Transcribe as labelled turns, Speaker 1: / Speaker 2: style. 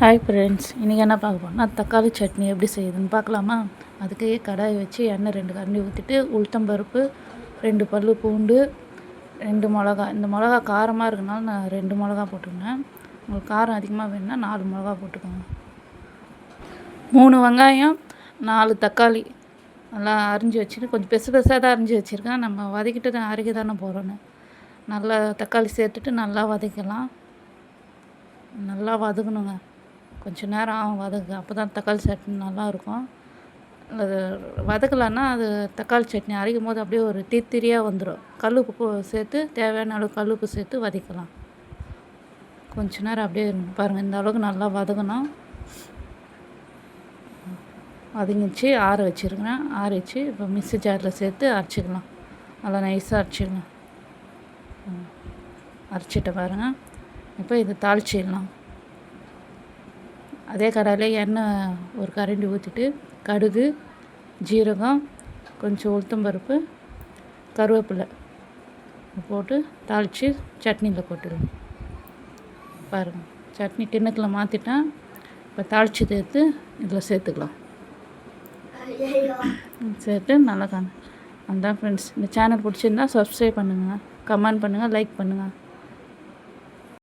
Speaker 1: Hi friends இன்றைக்கி என்ன பார்க்க போறோம்னா தக்காளி சட்னி எப்படி செய்யுதுன்னு பார்க்கலாமா? அதுக்கே கடாய் வச்சு எண்ணெய் ரெண்டு கரண்டி ஊற்றிட்டு உளுத்தம்பருப்பு ரெண்டு பல்லு பூண்டு ரெண்டு மிளகா. இந்த மிளகா காரமாக இருக்கனால நான் ரெண்டு மிளகா போட்டுக்கினேன் உங்களுக்கு காரம் அதிகமாக வேணும்னா நாலு மிளகா போட்டுக்கோங்க. மூணு வெங்காயம் நாலு தக்காளி. நல்லா அரிஞ்சு வச்சுட்டு கொஞ்சம் பெருசு பெருசாக தான் அரிஞ்சு வச்சுருக்கேன். நம்ம வதக்கிட்டு தான் அரைக்க தானே போகிறோன்னு நல்லா தக்காளி சேர்த்துட்டு நல்லா வதக்கலாம். நல்லா வதக்கணுங்க. கொஞ்சம் நேரம் ஆகும் வதக்க அப்போ தான் தக்காளி சட்னி நல்லாயிருக்கும். அது வதக்கலைன்னா அது தக்காளி சட்னி அரைக்கும் போது அப்படியே ஒரு திரியாக வந்துடும் கல்லுப்பு சேர்த்து தேவையான அளவு கல்லுப்பு சேர்த்து வதக்கலாம். கொஞ்ச நேரம் அப்படியே பாருங்கள் இந்த அளவுக்கு நல்லா வதக்கணும் வதங்கிச்சு. ஆற வச்சுருக்கிறேன். ஆற வச்சு இப்போ மிக்ஸி ஜாரில் சேர்த்து அரைச்சிக்கலாம். நல்லா நைஸாக அரைச்சிக்கலாம். ம். அரைச்சிட்ட பாருங்கள் இப்போ இதை தாளிச்சிடலாம். அதே கடாயிலே எண்ணெய் ஒரு கரண்டி ஊற்றிட்டு கடுகு ஜீரகம் கொஞ்சம் உளுத்தம்பருப்பு கருவேப்பிலை போட்டு தாளித்து சட்னியில் போட்டுருவேன் பாருங்கள் சட்னி கிண்ணத்தில் மாற்றிட்டேன் இப்போ தாளித்து எடுத்து இதில் சேர்த்துக்கலாம். சேர்த்து நல்லா காணும் அதான் ஃப்ரெண்ட்ஸ் இந்த சேனல் பிடிச்சிருந்தா சப்ஸ்கிரைப் பண்ணுங்கள் கமெண்ட் பண்ணுங்கள் லைக் பண்ணுங்கள்